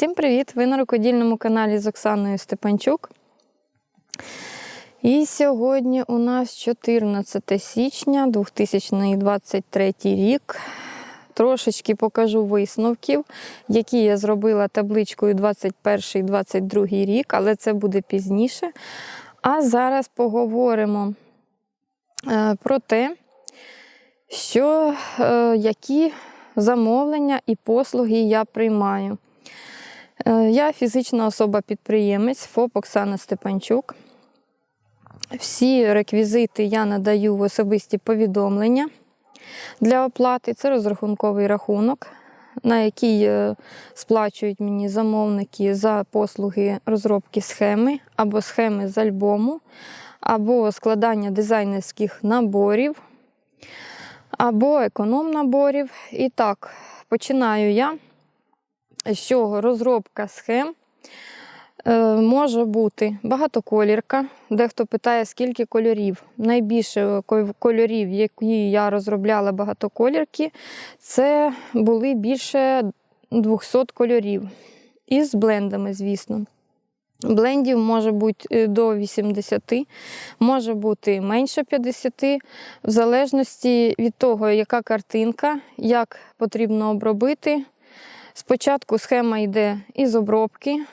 Всім привіт! Ви на рукодільному каналі з Оксаною Степанчук. І сьогодні у нас 14 січня 2023 рік. Трошечки покажу висновків, які я зробила табличкою 21-22 рік, але це буде пізніше. А зараз поговоримо е, про те, що, е, які замовлення і послуги я приймаю. Е, Я фізична особа-підприємець ФОП Оксана Степанчук. Всі реквізити я надаю в особисті повідомлення для оплати. Це розрахунковий рахунок, на який е, сплачують мені замовники за послуги розробки схеми або схеми з альбому, або складання дизайнерських наборів, або економ-наборів. І так, починаю я чого розробка схем е, може бути багатоколірка. Дехто питає, скільки кольорів. Найбільше кольорів, які я розробляла багатоколірки, це були більше 200 кольорів. І з блендами, звісно. Блендів може бути е, до 80, може бути менше 50, в залежності від того, яка картинка, як потрібно обробити. Спочатку схема йде із обробки,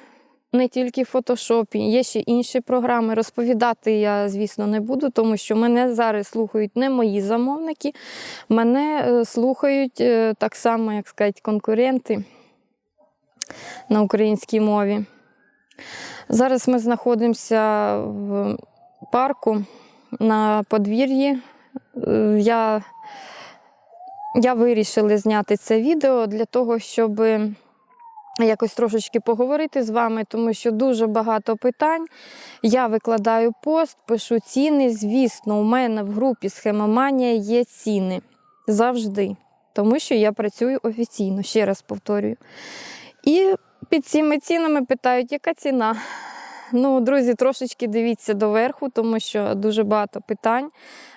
не тільки в фотошопі, є ще інші програми. Розповідати я, звісно, не буду, тому що мене зараз слухають не мої замовники, мене е, слухають е, так само, як сказати, конкуренти на українській мові. Зараз ми знаходимося в парку на подвір'ї. Е, Я я вирішила зняти це відео для того, щоб якось трошечки поговорити з вами, тому що дуже багато питань. Я викладаю пост, пишу ціни. Звісно, у мене в групі Схемоманія є ціни завжди, тому що я працюю офіційно, ще раз повторюю. І під цими цінами питають, яка ціна. Ну, друзі, трошечки дивіться доверху, тому що дуже багато питань.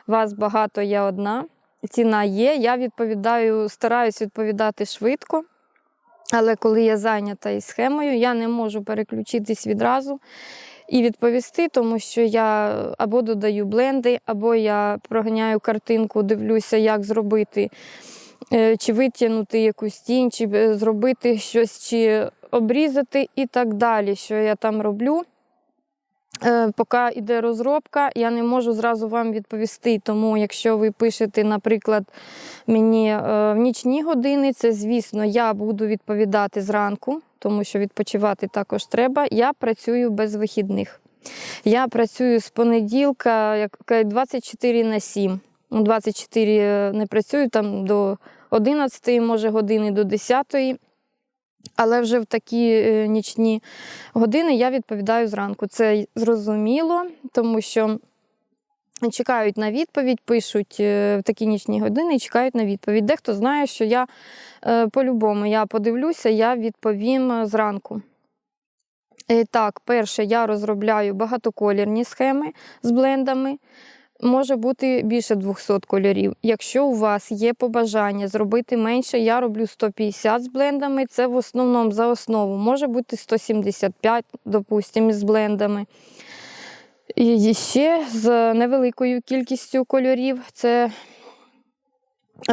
Вас багато, я одна ціна є. Я відповідаю, стараюсь відповідати швидко. Але коли я зайнята із схемою, я не можу переключитись відразу і відповісти, тому що я або додаю бленди, або я проганяю картинку, дивлюся, як зробити, е, чи витягнути якусь тінь, чи е, зробити щось, чи обрізати і так далі, що я там роблю. Е, Поки йде розробка, я не можу зразу вам відповісти. Тому, якщо ви пишете, наприклад, мені е, в нічні години, це, звісно, я буду відповідати зранку, тому що відпочивати також треба. Я працюю без вихідних. Я працюю з понеділка, як кажуть, 24 на 7. Ну, 24 не працюю там до 11, може години до 10. Але вже в такі е, нічні години я відповідаю зранку. Це зрозуміло, тому що чекають на відповідь, пишуть е, в такі нічні години і чекають на відповідь. Дехто знає, що я е, по-любому я подивлюся, я відповім зранку. Так, перше, я розробляю багатоколірні схеми з блендами. Може бути більше 200 кольорів. Якщо у вас є побажання зробити менше, я роблю 150 з блендами. Це в основному за основу. Може бути 175, допустимо, з блендами. І ще з невеликою кількістю кольорів. Це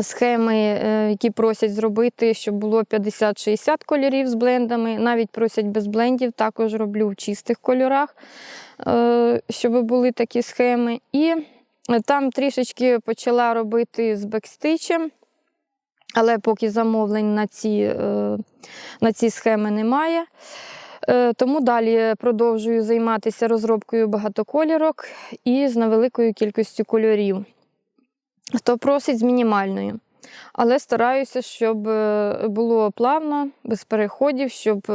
схеми, е, які просять зробити, щоб було 50-60 кольорів з блендами. Навіть просять без блендів, також роблю в чистих кольорах, е, щоб були такі схеми. І там трішечки почала робити з бекстичем, але поки замовлень на ці, е, на ці схеми немає. Е, Тому далі продовжую займатися розробкою багатоколірок і з невеликою кількістю кольорів. Хто просить з мінімальною. Але стараюся, щоб е, було плавно, без переходів, щоб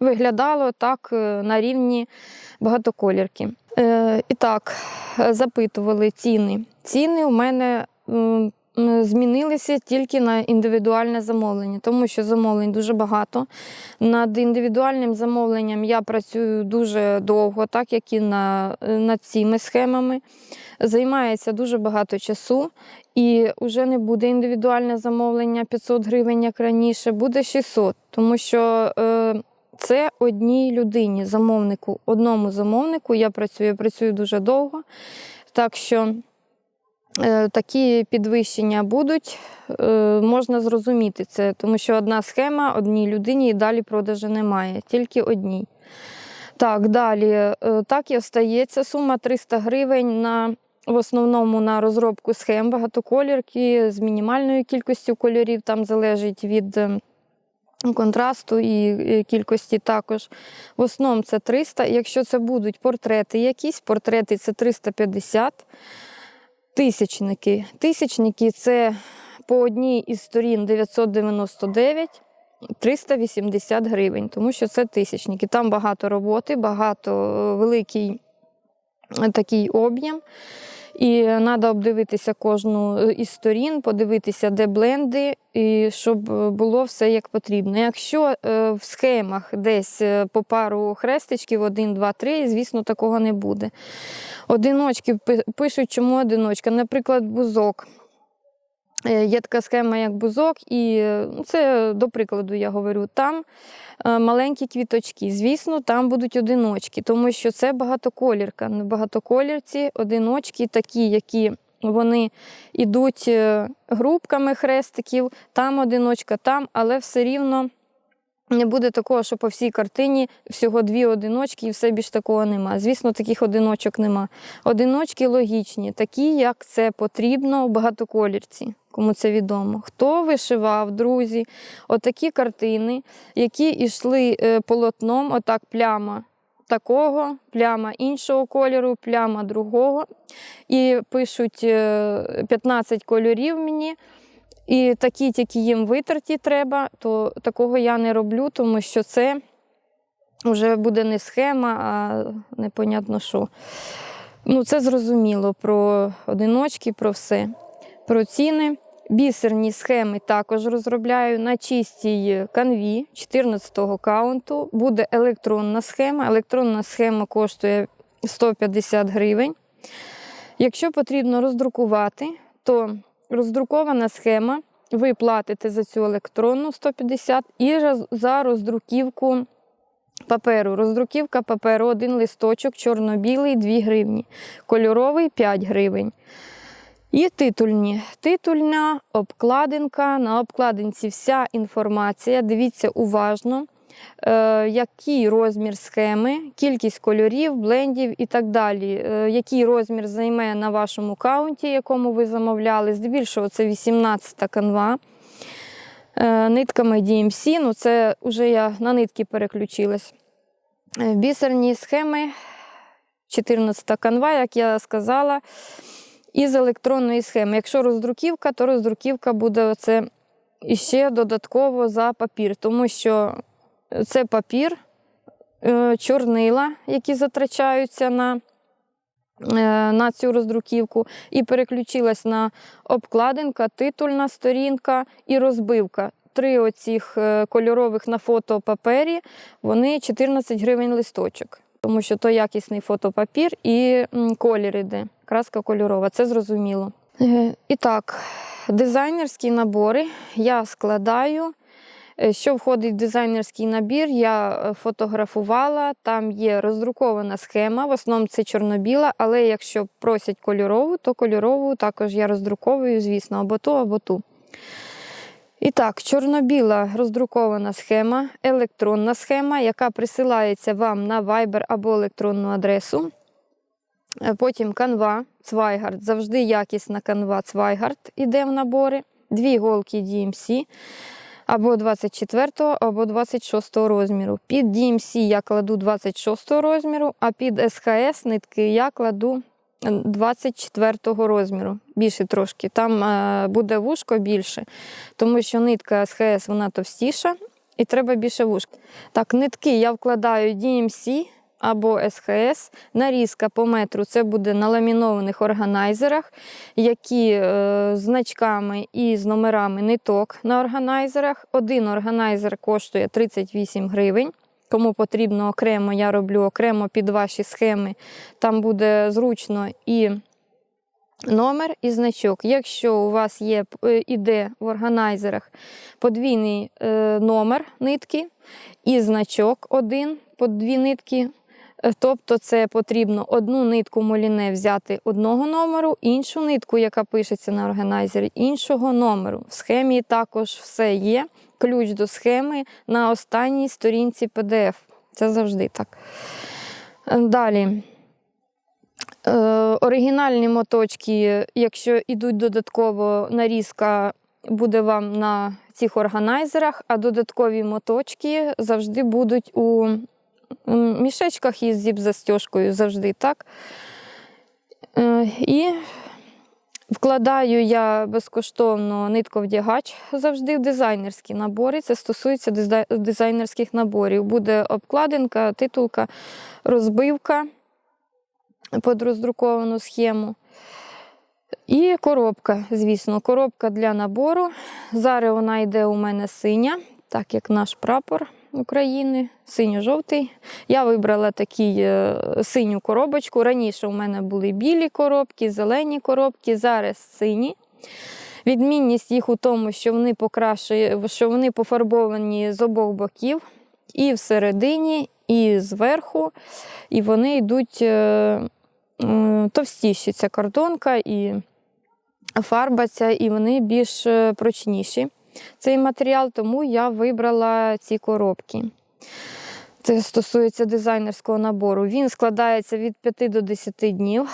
виглядало так е, на рівні багатоколірки. Е, І так, е, запитували ціни. Ціни у мене змінилися тільки на індивідуальне замовлення, тому що замовлень дуже багато. Над індивідуальним замовленням я працюю дуже довго, так як і на, над цими схемами. Займається дуже багато часу. І вже не буде індивідуальне замовлення 500 гривень, як раніше, буде 600, тому що е, це одній людині, замовнику, одному замовнику. Я працюю, я працюю дуже довго. Так що е, такі підвищення будуть, е, можна зрозуміти це, тому що одна схема одній людині і далі продажу немає, тільки одній. Так, далі. е, Так і остається сума 300 гривень на в основному на розробку схем багатоколірки з мінімальною кількістю кольорів, там залежить від е, контрасту і е, кількості також. В основному це 300. Якщо це будуть портрети якісь, портрети це 350. Тисячники. Тисячники це по одній із сторін 999. 380 гривень, тому що це тисячники. Там багато роботи, багато е, великий е, такий об'єм. І треба обдивитися кожну е, із сторін, подивитися, де бленди, і щоб е, було все як потрібно. Якщо е, в схемах десь по пару хрестичків, один, два, три, звісно, такого не буде. Одиночки пишуть, чому одиночка. Наприклад, бузок. Е, Є така схема, як бузок, і ну, це до прикладу я говорю, там е, маленькі квіточки. Звісно, там будуть одиночки, тому що це багатоколірка. Багатоколірці одиночки такі, які вони йдуть е, групками хрестиків, там одиночка, там, але все рівно. Не буде такого, що по всій картині всього дві одиночки і все більш такого нема. Звісно, таких одиночок нема. Одиночки логічні, такі, як це потрібно в багатоколірці, кому це відомо. Хто вишивав, друзі, отакі картини, які йшли е, полотном, отак пляма такого, пляма іншого кольору, пляма другого. І пишуть е, 15 кольорів мені. І такі тільки їм витерті треба, то такого я не роблю, тому що це вже буде не схема, а непонятно що. Ну, це зрозуміло про одиночки, про все. Про ціни. Бісерні схеми також розробляю на чистій канві 14-го каунту. Буде електронна схема. Електронна схема коштує 150 гривень. Якщо потрібно роздрукувати, то роздрукована схема, ви платите за цю електронну 150 і за роздруківку паперу. Роздруківка паперу один листочок, чорно-білий 2 гривні, кольоровий 5 гривень. І титульні. Титульна обкладинка. На обкладинці вся інформація. Дивіться уважно, який розмір схеми, кількість кольорів, блендів і так далі. Е, який розмір займе на вашому каунті, якому ви замовляли. Здебільшого це 18 канва. Е, нитками DMC, ну це вже я на нитки переключилась. Е, Бісерні схеми, 14 канва, як я сказала, із електронної схеми. Якщо роздруківка, то роздруківка буде оце іще додатково за папір, тому що це папір, е, чорнила, які затрачаються на, е, на цю роздруківку, і переключилась на обкладинка, титульна сторінка і розбивка. Три оцих е, кольорових на фотопапері, вони 14 гривень листочок, тому що то якісний фотопапір і колір іде, краска кольорова, це зрозуміло. І так, дизайнерські набори я складаю. Е, Що входить в дизайнерський набір, я е, фотографувала. Там є роздрукована схема, в основному це чорно-біла, але якщо просять кольорову, то кольорову також я роздруковую, звісно, або ту, або ту. І так, чорно-біла роздрукована схема, електронна схема, яка присилається вам на Viber або електронну адресу. Е, Потім канва, Цвайгард, завжди якісна канва Цвайгард іде в набори. Дві голки DMC або 24 або 26 розміру. Під DMC я кладу 26 розміру, а під СХС нитки я кладу 24 розміру. Більше трошки. Там е, буде вушко більше, тому що нитка СХС вона товстіша і треба більше вушка. Так, нитки я вкладаю DMC або СХС. Нарізка по метру це буде на ламінованих органайзерах, які е, значками і з номерами ниток на органайзерах. Один органайзер коштує 38 гривень. Кому потрібно окремо, я роблю окремо під ваші схеми. Там буде зручно і номер і значок. Якщо у вас є е, іде в органайзерах подвійний е, номер нитки і значок один по дві нитки. Е, Тобто це потрібно одну нитку моліне взяти одного номеру, іншу нитку, яка пишеться на органайзері, іншого номеру. В схемі також все є. Ключ до схеми на останній сторінці PDF. Це завжди так. Е, Далі. Е, оригінальні моточки, якщо йдуть додатково нарізка, буде вам на цих органайзерах, а додаткові моточки завжди будуть у мішечках із зіп-застіжкою, завжди так. Е, і вкладаю я безкоштовно нитковдягач завжди в дизайнерські набори. Це стосується дизайнерських наборів. Буде обкладинка, титулка, розбивка під роздруковану схему. І коробка, звісно, коробка для набору. Зараз вона йде у мене синя, так як наш прапор України, синьо-жовтий. Я вибрала такі е, синю коробочку. Раніше у мене були білі коробки, зелені коробки, зараз сині. Відмінність їх у тому, що вони покрашує, що вони пофарбовані з обох боків, і всередині, і зверху. І вони йдуть е, товстіші. Ця картонка і фарба ця, і вони більш е, прочніші. Цей матеріал, тому я вибрала ці коробки. Це стосується дизайнерського набору. Він складається від 5 до 10 днів.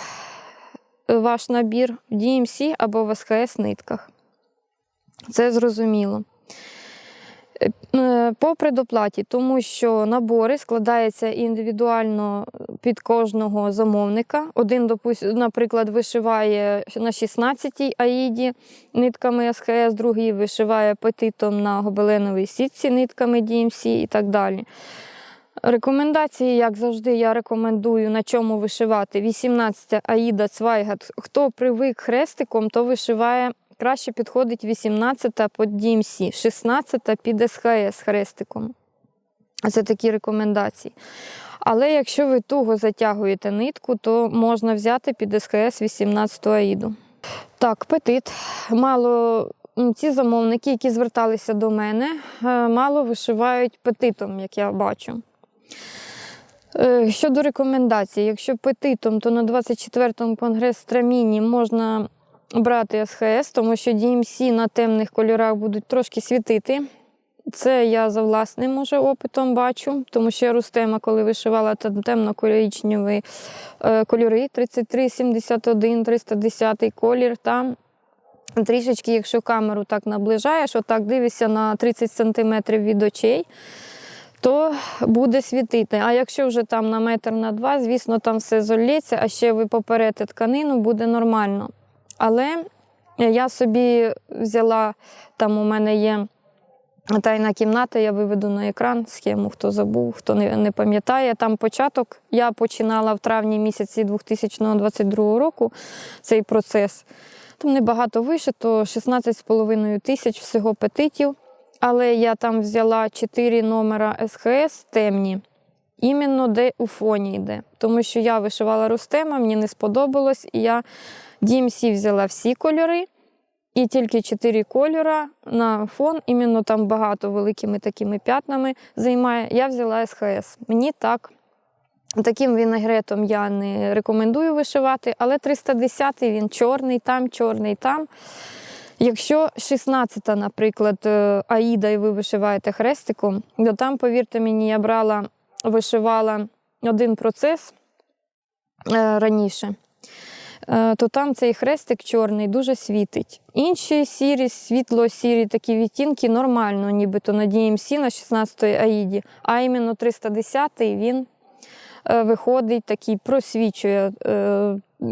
Ваш набір в DMC або в СХС нитках. Це зрозуміло. Е, е, По предоплаті, тому що набори складаються індивідуально під кожного замовника. Один, наприклад, вишиває на 16-й аїді нитками СХС, другий вишиває петитом на гобеленовій сітці нитками DMC і так далі. Рекомендації, як завжди, я рекомендую на чому вишивати. 18 Аїда Цвайгат. Хто привик хрестиком, то вишиває краще підходить 18 під DMC, 16 під СХС хрестиком. Це такі рекомендації. Але якщо ви туго затягуєте нитку, то можна взяти під СХС 18 аїду. Так, петит. Мало ці замовники, які зверталися до мене, е, мало вишивають петитом, як я бачу. Е, Щодо рекомендацій, якщо петитом, то на 24-му конгрес Страміні можна брати СХС, тому що DMC на темних кольорах будуть трошки світити. Це я за власним уже опитом бачу, тому що Рустема, коли вишивала темно-коричневі е, кольори 33, 71, 310 колір. Там трішечки, якщо камеру так наближаєш, отак дивишся на 30 см від очей, то буде світити. А якщо вже там на метр на два, звісно, там все золється, а ще ви поперете тканину, буде нормально. Але я собі взяла, там у мене є тайна кімната, я виведу на екран схему, хто забув, хто не, не пам'ятає. Там початок. Я починала в травні місяці 2022 року цей процес. Там небагато вишито, 16,5 тисяч всього петитів. Але я там взяла 4 номера СХС темні, іменно де у фоні йде. Тому що я вишивала Рустема, мені не сподобалось, і я DMC взяла всі кольори, і тільки 4 кольора на фон, іменно там багато великими такими п'ятнами займає. Я взяла СХС. Мені так. Таким вінегретом я не рекомендую вишивати, але 310 він чорний, там, чорний, там. Якщо 16, наприклад, е, Аїда, і ви вишиваєте хрестиком, то там, повірте мені, я брала, вишивала один процес е, раніше, е, то там цей хрестик чорний дуже світить. Інші сірі, світло-сірі такі відтінки нормально, нібито на DMC на 16-й Аїді, а іменно 310-й він е, виходить такий, просвічує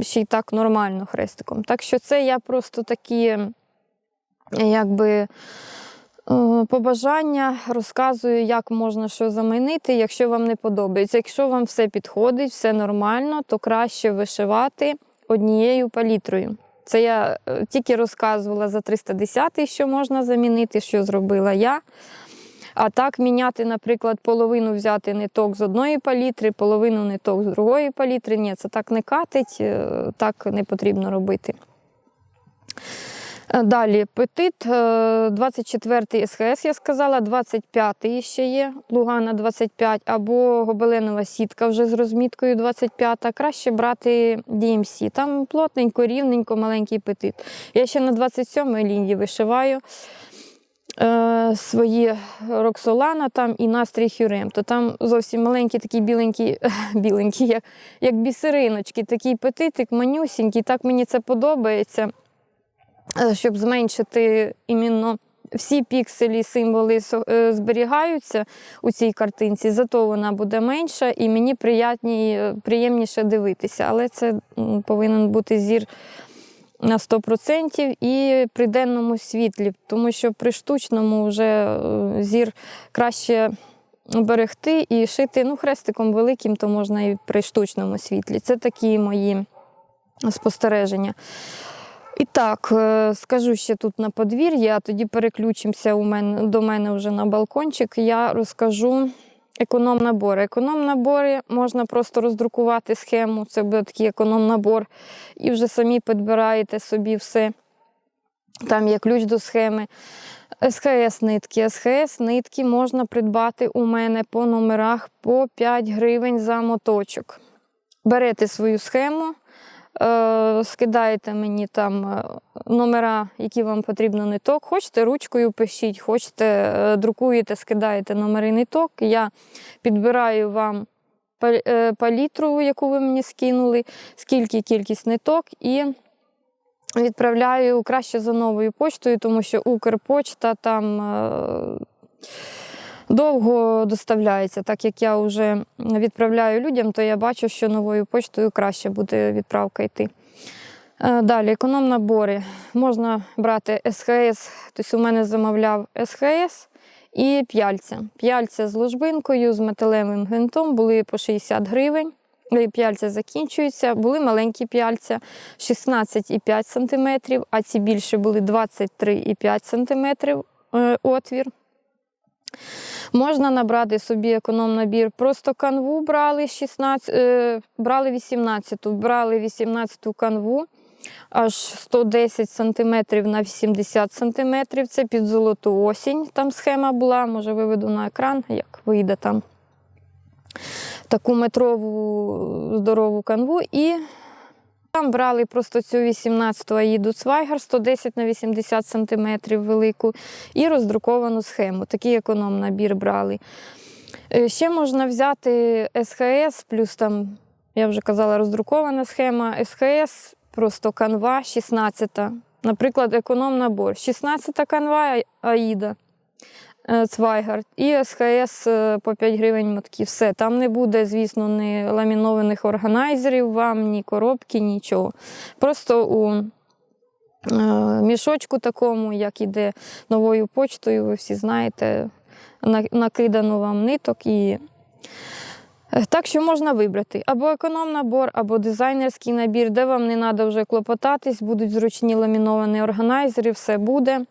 ще й так нормально хрестиком. Так що це я просто такі якби побажання розказую, як можна що замінити, якщо вам не подобається. Якщо вам все підходить, все нормально, то краще вишивати однією палітрою. Це я е, тільки розказувала за 310 що можна замінити, що зробила я. А так міняти, наприклад, половину взяти ниток з одної палітри, половину ниток з другої палітри. Ні, це так не катить, е, так не потрібно робити. Е, Далі петит, е, 24-й СХС, я сказала, 25-й ще є, Лугана 25, або гобеленова сітка вже з розміткою 25. Краще брати DMC. Там плотненько, рівненько, маленький петит. Я ще на 27-й лінії вишиваю е, свої Роксолана там і настрій Хюрем. То там зовсім маленькі такі біленькі, біленькі, як, як бісериночки, такий петитик, манюсінький. Так мені це подобається. Е, щоб зменшити іменно всі пікселі, символи е, зберігаються у цій картинці, зато вона буде менша і мені е, приємніше дивитися. Але це повинен бути зір на 100% і при денному світлі, тому що при штучному вже зір краще берегти і шити ну, хрестиком великим, то можна і при штучному світлі. Це такі мої спостереження. І так, е, скажу ще тут на подвір'ї, а тоді переключимося у мене, до мене вже на балкончик. Я розкажу економ-набори. Економ-набори можна просто роздрукувати схему, це буде такий економ-набор, і вже самі підбираєте собі все. Там є ключ до схеми. СХС нитки. СХС нитки можна придбати у мене по номерах по 5 гривень за моточок. Берете свою схему, скидаєте мені там е, номера, які вам потрібно ниток. Хочете ручкою пишіть, хочете е, друкуєте, скидаєте номери ниток. Я підбираю вам е, палітру, яку ви мені скинули, скільки кількість ниток, і відправляю краще за новою почтою, тому що Укрпочта там. Довго доставляється, так як я вже відправляю людям, то я бачу, що новою почтою краще буде відправка йти. Е, Далі, економ-набори. Можна брати СХС, тобто у мене замовляв СХС і п'яльця. П'яльця з ложбинкою, з металевим гвинтом були по 60 гривень. П'яльця закінчуються. Були маленькі п'яльця 16,5 см, а ці більше були 23,5 см е, отвір. Можна набрати собі економ-набір. Просто канву брали 16, е, брали 18, брали 18 канву, аж 110 см на 80 см. Це під золоту осінь. Там схема була, може виведу на екран, як вийде там таку метрову здорову канву. І там брали просто цю 18-ту Аїду Цвайгар 110 на 80 см велику і роздруковану схему. Такий економ-набір брали. Е, Ще можна взяти СХС, плюс там, я вже казала, роздрукована схема. СХС, просто канва 16. Наприклад, економ-набор. 16 канва Аїда. Е, Цвайгард і СХС е, по 5 гривень мотки. Все. Там не буде, звісно, ні ламінованих органайзерів вам, ні коробки, нічого. Просто у е, мішочку такому, як іде новою почтою, ви всі знаєте, накидано вам ниток і. Так що можна вибрати або економ-набор, або дизайнерський набір, де вам не треба вже клопотатись, будуть зручні ламіновані органайзери, все буде.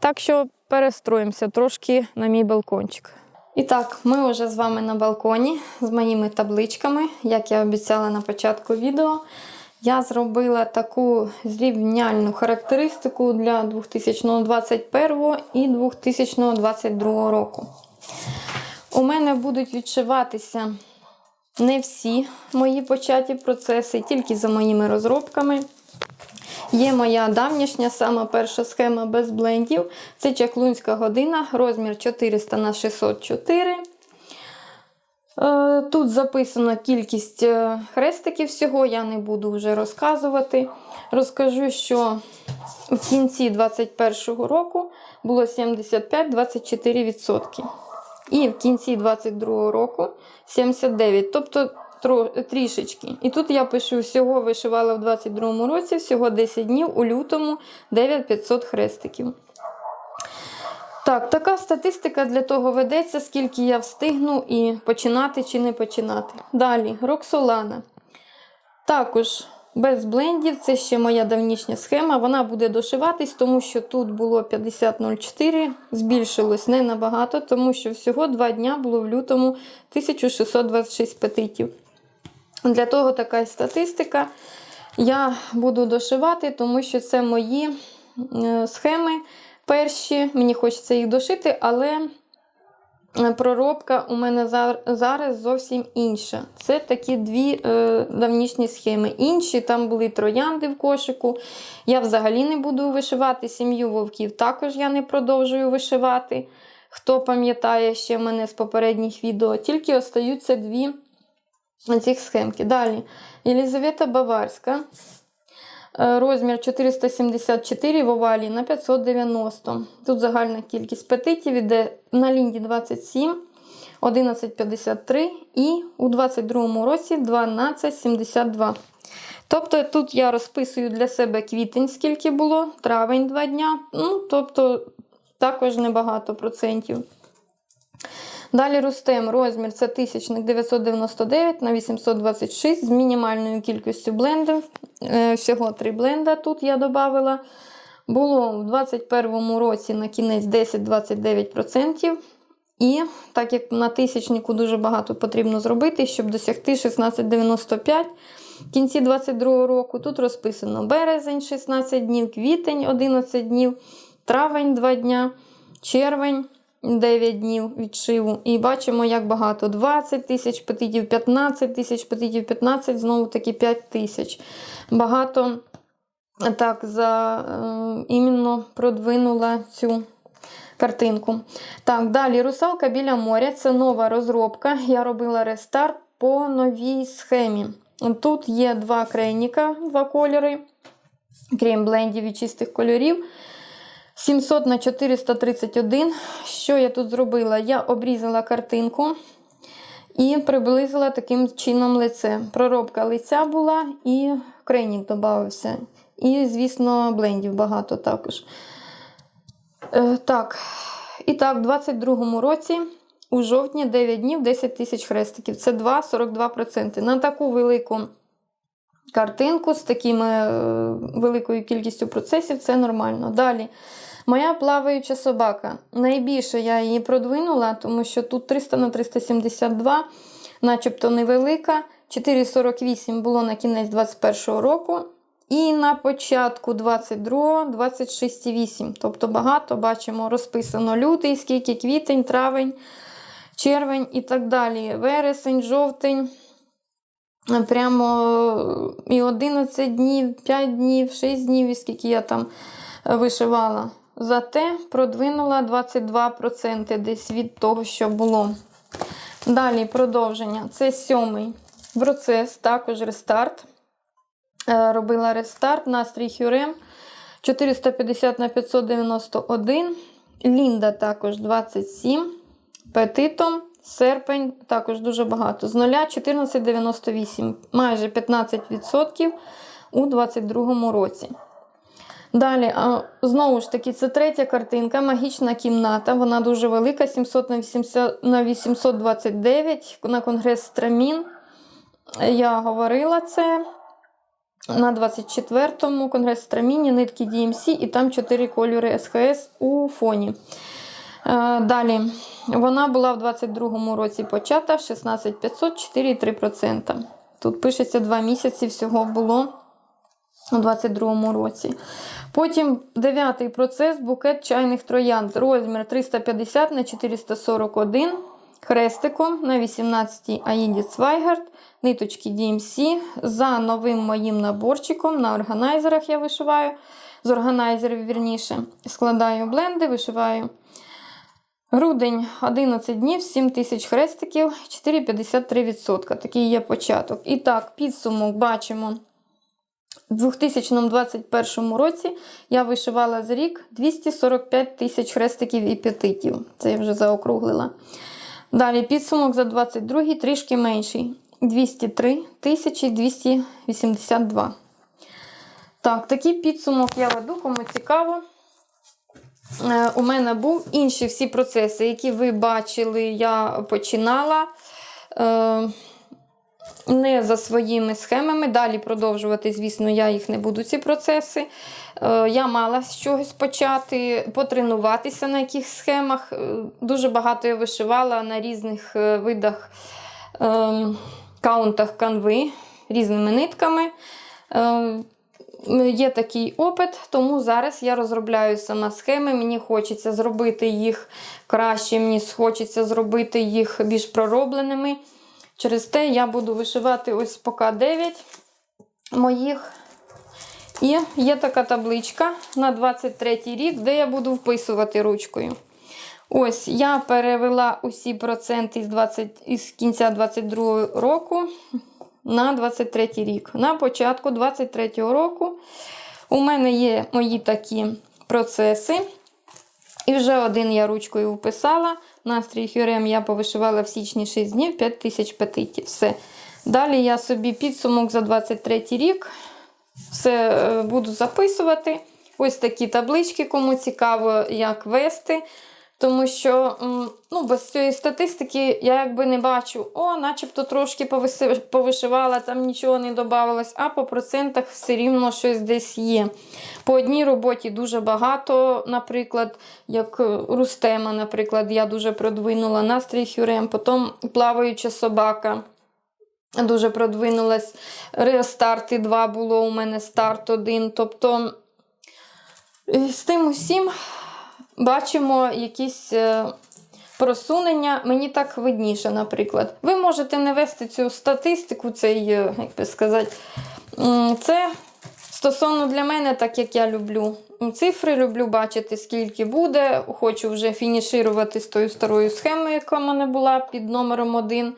Так що перестроїмося трошки на мій балкончик. І так, ми вже з вами на балконі з моїми табличками. Як я обіцяла на початку відео, я зробила таку зрівняльну характеристику для 2021 і 2022 року. У мене будуть відшиватися не всі мої початі процеси, тільки за моїми розробками. Є моя давнішня, сама перша схема без блендів. Це чаклунська година, розмір 400 на 604. Е, Тут записана кількість е, хрестиків всього, я не буду вже розказувати. Розкажу, що в кінці 2021 року було 75-24%. І в кінці 2022 року 79%. Тобто трішечки. І тут я пишу: всього вишивала в 2022 році, всього 10 днів, у лютому 9500 хрестиків. Так, така статистика для того ведеться, скільки я встигну і починати чи не починати. Далі, Роксолана. Також Без блендів, це ще моя давнішня схема. Вона буде дошиватись, тому що тут було 50,04, збільшилось не набагато, тому що всього 2 дня було в лютому 1626 петитів. Для того така статистика. Я буду дошивати, тому що це мої е, схеми перші. Мені хочеться їх дошити, але е, проробка у мене зараз зовсім інша. Це такі дві е, давнішні схеми. Інші там були троянди в кошику. Я взагалі не буду вишивати сім'ю вовків. Також я не продовжую вишивати. Хто пам'ятає ще мене з попередніх відео, тільки остаються дві цих схемки. Далі. Єлізавета Баварська. Розмір 474 в овалі на 590. Тут загальна кількість петитів іде на лінії 27, 1153 і у 22 році 1272. Тобто тут я розписую для себе квітень, скільки було, травень 2 дня. Ну, тобто також небагато процентів. Далі Рустем розмір це 1999 на 826 з мінімальною кількістю блендів. Е, Всього три бленда тут я додавала. Було в 2021 році на кінець 10-29%. І так як на тисячнику дуже багато потрібно зробити, щоб досягти 16,95 в кінці 2022 року. Тут розписано березень 16 днів, квітень 11 днів, травень 2 дня, червень 9 днів відшиву. І бачимо, як багато: 20 тисяч петитів, 15 тисяч петитів, 15, знову таки 5 тисяч. Багато так за е, іменно продвинула цю картинку. Так, далі русалка біля моря це нова розробка. Я робила рестарт по новій схемі. Тут є два крейніка, два кольори, крім блендів і чистих кольорів. 700 на 431. Що я тут зробила? Я обрізала картинку і приблизила таким чином лице. Проробка лиця була і крейнік додався. І, звісно, блендів багато також. Е, так, і так, в 22-му році, у жовтні 9 днів 10 тисяч хрестиків. Це 2,42%. На таку велику картинку з такими е, великою кількістю процесів це нормально. Далі. Моя плаваюча собака. Найбільше я її продвинула, тому що тут 300 на 372, начебто невелика. 4,48 було на кінець 21 року. І на початку 22 26,8. Тобто багато бачимо, розписано лютий, скільки квітень, травень, червень і так далі. Вересень, жовтень. Прямо і 11 днів, 5 днів, 6 днів, і скільки я там вишивала. Зате продвинула 22% десь від того, що було. Далі продовження. Це сьомий процес, також рестарт. Е, Робила рестарт, настрій Хюрем 450 на 591. Лінда також 27. Петитом. Серпень також дуже багато. З 0 14,98, майже 15% у 2022 році. Далі, знову ж таки, це третя картинка, магічна кімната. Вона дуже велика, 700 на 800 на 829 на конгрес Страмін. Я говорила це на 24-му конгрес Страміні, нитки DMC, і там 4 кольори СХС у фоні. Е, Далі, вона була в 22-му році почата 16500, 4,3%. Тут пишеться 2 місяці, всього було у 22-му році. Потім дев'ятий процес букет чайних троянд. Розмір 350 на 441 хрестиком на 18 Аїді Цвайгард, ниточки DMC за новим моїм наборчиком. На органайзерах я вишиваю. З органайзерів, вірніше, складаю бленди, вишиваю. Грудень 11 днів, 7 тисяч хрестиків, 4,53%. Такий є початок. І так, підсумок бачимо. У 2021 році я вишивала за рік 245 тисяч хрестиків і п'ятитів. Це я вже заокруглила. Далі підсумок за 22 трішки менший. 203 тисячі 282. Так, такий підсумок я веду, кому цікаво. Е, У мене був інші всі процеси, які ви бачили, я починала. Не за своїми схемами. Далі продовжувати, звісно, я їх не буду, ці процеси. Е, Я мала з чогось почати, потренуватися на яких схемах. Е, Дуже багато я вишивала на різних е, видах ем, каунтах канви різними нитками. Є такий опит, тому зараз я розробляю сама схеми. Мені хочеться зробити їх краще, мені хочеться зробити їх більш проробленими. Через те я буду вишивати ось поки 9 моїх. І є така табличка на 23 рік, де я буду вписувати ручкою. Ось я перевела усі проценти з, 20, із кінця 22 року на 23 рік. На початку 23 року у мене є мої такі процеси. І вже один я ручкою вписала. Настрій Хюрем я повишивала в січні 6 днів 5 тисяч петитів. Все. Далі я собі підсумок за 23 рік все е, буду записувати. Ось такі таблички, кому цікаво, як вести. Тому що ну, без цієї статистики я якби не бачу, о, начебто трошки повишивала, там нічого не додавалось, а по процентах все рівно щось десь є. По одній роботі дуже багато, наприклад, як е, Рустема, наприклад, я дуже продвинула настрій Хюрем, потім плаваюча собака. Дуже продвинулась. Рестарти 2 було у мене старт 1. Тобто е, з тим усім бачимо якісь е, просунення. Мені так видніше, наприклад. Ви можете не вести цю статистику, цей, е, як би сказати, це стосовно для мене, так як я люблю. Цифри люблю бачити, скільки буде. Хочу вже фініширувати з тою старою схемою, яка в мене була під номером 1.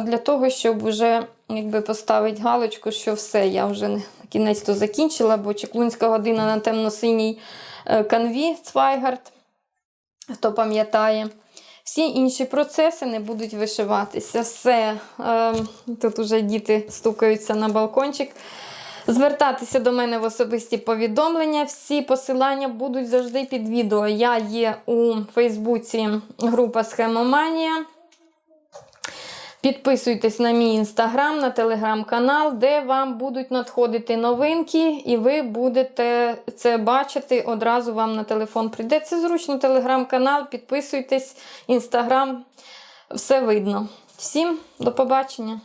Для того, щоб вже якби, поставити галочку, що все, я вже кінець то закінчила, бо чеклунська година на темно-синій е, канві Цвайгард, хто пам'ятає. Всі інші процеси не будуть вишиватися. Все. Е, тут вже діти стукаються на балкончик. Звертатися до мене в особисті повідомлення. Всі посилання будуть завжди під відео. Я є у Фейсбуці група Схемоманія. Підписуйтесь на мій інстаграм, на телеграм-канал, де вам будуть надходити новинки, і ви будете це бачити. Одразу вам на телефон прийде. Це зручно телеграм-канал, підписуйтесь, інстаграм, все видно. Всім до побачення!